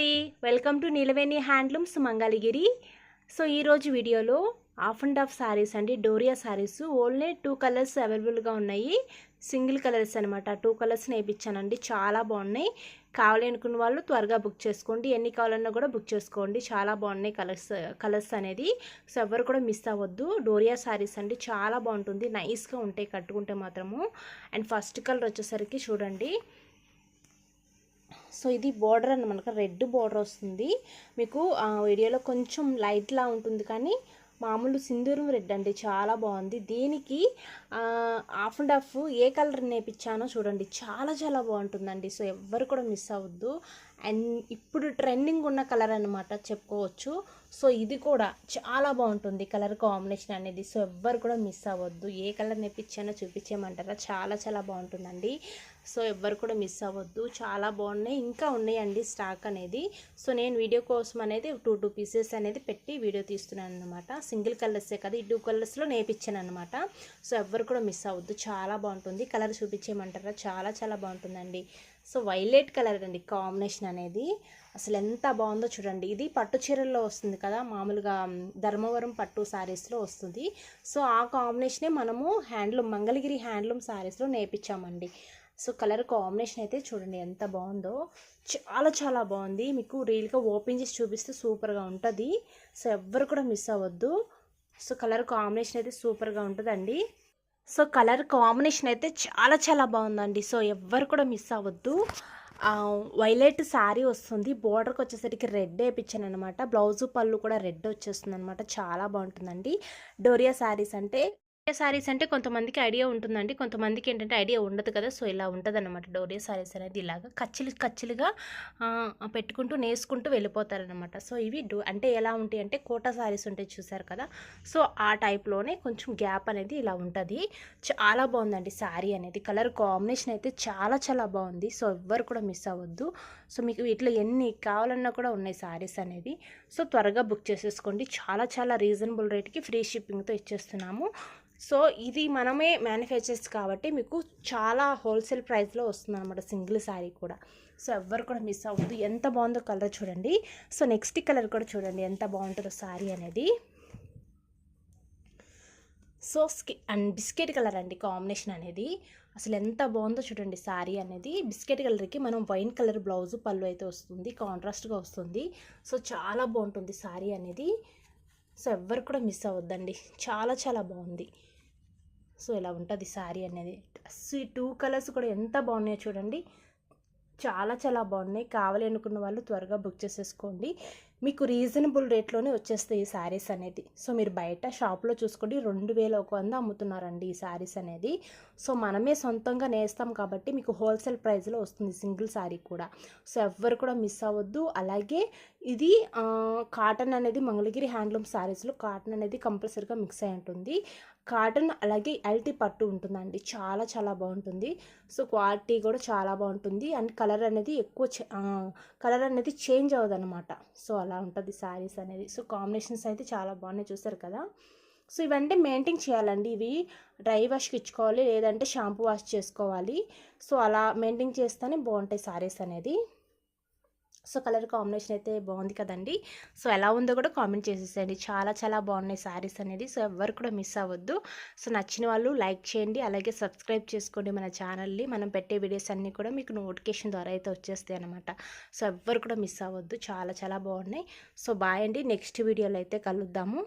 అండి. Welcome to Nilaveni handlooms Mangalagiri so ఈరోజు వీడియోలో హాఫ్ అండ్ హాఫ్ శారీస్ అండి doria saris only two colours అవైలబుల్గా ఉన్నాయి. సింగిల్ కలర్స్ అనమాట టూ కలర్స్ నేర్పించానండి చాలా బాగున్నాయి. కావాలి అనుకున్న వాళ్ళు త్వరగా బుక్ చేసుకోండి. ఎన్ని కావాలన్నా కూడా బుక్ చేసుకోండి. చాలా బాగున్నాయి కలర్స్ కలర్స్ అనేది. సో ఎవరు కూడా మిస్ అవ్వద్దు. డోరియా శారీస్ అండి చాలా బాగుంటుంది. నైస్గా ఉంటాయి కట్టుకుంటే మాత్రము. అండ్ ఫస్ట్ కలర్ వచ్చేసరికి చూడండి. సో ఇది బార్డర్ అనమాట రెడ్ బార్డర్ వస్తుంది. మీకు ఆ వీడియోలో కొంచెం లైట్లా ఉంటుంది కానీ మామూలు సింధూరం రెడ్ అండి చాలా బాగుంది. దీనికి హాఫ్ అండ్ హాఫ్ ఏ కలర్ నేర్పించానో చూడండి. చాలా చాలా బాగుంటుందండి. సో ఎవ్వరు కూడా మిస్ అవ్వద్దు. అండ్ ఇప్పుడు ట్రెండింగ్ ఉన్న కలర్ అనమాట చెప్పుకోవచ్చు. సో ఇది కూడా చాలా బాగుంటుంది కలర్ కాంబినేషన్ అనేది. సో ఎవ్వరు కూడా మిస్ అవ్వద్దు. ఏ కలర్ నేర్పించానో చూపించేయమంటారా? చాలా చాలా బాగుంటుందండి. సో ఎవ్వరు కూడా మిస్ అవ్వద్దు. చాలా బాగున్నాయి. ఇంకా ఉన్నాయండి స్టాక్ అనేది. సో నేను వీడియో కోసం అనేది టూ టూ పీసెస్ అనేది పెట్టి వీడియో తీస్తున్నాను అనమాట సింగిల్ కలర్సే కదా. ఈ టూ కలర్స్లో నేర్పించాను అనమాట సో ఎవ్వరు కూడా మిస్ అవ్వద్దు. చాలా బాగుంటుంది. కలర్ చూపించేయమంటారా? చాలా చాలా బాగుంటుందండి. సో వైలెట్ కలర్ అండి కాంబినేషన్ అనేది. అసలు ఎంత బాగుందో చూడండి. ఇది పట్టు చీరల్లో వస్తుంది కదా మామూలుగా ధర్మవరం పట్టు శారీస్లో వస్తుంది. సో ఆ కాంబినేషనే మనము హ్యాండ్లూమ్ మంగళగిరి హ్యాండ్లూమ్ శారీస్లో నేర్పించామండి. సో కలర్ కాంబినేషన్ అయితే చూడండి ఎంత బాగుందో. చాలా చాలా బాగుంది. మీకు రీల్గా ఓపెన్ చేసి చూపిస్తే సూపర్గా ఉంటుంది. సో ఎవ్వరు కూడా మిస్ అవ్వద్దు. సో కలర్ కాంబినేషన్ అయితే సూపర్గా ఉంటుందండి. సో కలర్ కాంబినేషన్ అయితే చాలా చాలా బాగుందండి. సో ఎవ్వరు కూడా మిస్ అవ్వద్దు. వైలెట్ శారీ వస్తుంది. బోర్డర్కి వచ్చేసరికి రెడ్ వేయించాను అనమాట బ్లౌజు పళ్ళు కూడా రెడ్ వచ్చేస్తుంది అనమాట చాలా బాగుంటుందండి. డోరియా శారీస్ అంటే శారీస్ అంటే కొంతమందికి ఐడియా ఉంటుందండి. కొంతమందికి ఏంటంటే ఐడియా ఉండదు కదా. సో ఇలా ఉంటుంది అనమాట డోరియా శారీస్ అనేది ఇలాగా కచ్చిలు కచ్చిలుగా పెట్టుకుంటూ నేసుకుంటూ వెళ్ళిపోతారనమాట సో ఇవి డో అంటే ఎలా ఉంటాయి అంటే కోటా శారీస్ ఉంటాయి చూసారు కదా. సో ఆ టైప్లోనే కొంచెం గ్యాప్ అనేది ఇలా ఉంటుంది. చాలా బాగుందండి శారీ అనేది. కలర్ కాంబినేషన్ అయితే చాలా చాలా బాగుంది. సో ఎవ్వరు కూడా మిస్ అవ్వద్దు. సో మీకు వీటిలో ఎన్ని కావాలన్నా కూడా ఉన్నాయి శారీస్ అనేది సో త్వరగా బుక్ చేసేసుకోండి. చాలా చాలా రీజనబుల్ రేట్కి ఫ్రీ షిప్పింగ్తో ఇచ్చేస్తున్నాము. సో ఇది మనమే మ్యానుఫ్యాక్చర్స్ కాబట్టి మీకు చాలా హోల్సేల్ ప్రైస్లో వస్తుంది అనమాట సింగిల్ శారీ కూడా. సో ఎవ్వరు కూడా మిస్ అవ్వద్దు. ఎంత బాగుందో కలర్ చూడండి. సో నెక్స్ట్ కలర్ కూడా చూడండి. ఎంత బాగుంటుందో శారీ అనేది. సో స్కి అండ్ బిస్కెట్ కలర్ అండి కాంబినేషన్ అనేది. అసలు ఎంత బాగుందో చూడండి శారీ అనేది. బిస్కెట్ కలర్కి మనం వైన్ కలర్ బ్లౌజ్ పళ్ళు అయితే వస్తుంది. కాంట్రాస్ట్గా వస్తుంది. సో చాలా బాగుంటుంది శారీ అనేది. సో ఎవ్వరు కూడా మిస్ అవ్వద్దండి. చాలా చాలా బాగుంది. సో ఇలా ఉంటుంది శారీ అనేది? ఈ టూ కలర్స్ కూడా ఎంత బాగున్నాయో చూడండి. చాలా చాలా బాగున్నాయి. కావాలి అనుకున్న వాళ్ళు త్వరగా బుక్ చేసేసుకోండి. మీకు రీజనబుల్ రేట్లోనే వచ్చేస్తాయి ఈ శారీస్ అనేది. సో మీరు బయట షాప్లో చూసుకోండి. రెండు వేల ఒక వంద అమ్ముతున్నారండి ఈ శారీస్ అనేది. సో మనమే సొంతంగా నేస్తాం కాబట్టి మీకు హోల్సేల్ ప్రైస్లో వస్తుంది సింగిల్ శారీ కూడా. సో ఎవ్వరు కూడా మిస్ అవ్వద్దు. అలాగే ఇది కాటన్ అనేది మంగళగిరి హ్యాండ్లూమ్ శారీస్లో కాటన్ అనేది కంపల్సరీగా మిక్స్ అయి ఉంటుంది. కాటన్ అలాగే ఎల్టీ పట్టు ఉంటుందండి. చాలా చాలా బాగుంటుంది. సో క్వాలిటీ కూడా చాలా బాగుంటుంది. అండ్ కలర్ అనేది ఎక్కువ కలర్ అనేది చేంజ్ అవ్వదు అనమాట సో అలా ఉంటుంది శారీస్ అనేది. సో కాంబినేషన్స్ అయితే చాలా బాగున్నాయి చూసారు కదా. సో ఇవంటే మెయింటైన్ చేయాలండి ఇవి. డ్రై వాష్కి ఇచ్చుకోవాలి లేదంటే షాంపూ వాష్ చేసుకోవాలి. సో అలా మెయింటైన్ చేస్తేనే బాగుంటాయి శారీస్ అనేది. సో కలర్ కాంబినేషన్ అయితే బాగుంది కదండి. సో ఎలా ఉందో కూడా కామెంట్ చేసేసేయండి. చాలా చాలా బాగున్నాయి శారీస్ అనేది. సో ఎవరు కూడా మిస్ అవ్వద్దు. సో నచ్చిన వాళ్ళు లైక్ చేయండి. అలాగే సబ్స్క్రైబ్ చేసుకోండి మన ఛానల్ని. మనం పెట్టే వీడియోస్ అన్నీ కూడా మీకు నోటిఫికేషన్ ద్వారా అయితే వచ్చేస్తాయి అనమాట సో ఎవ్వరు కూడా మిస్ అవ్వద్దు. చాలా చాలా బాగున్నాయి. సో బాయ్ అండి. నెక్స్ట్ వీడియోలో అయితే కలుద్దాము.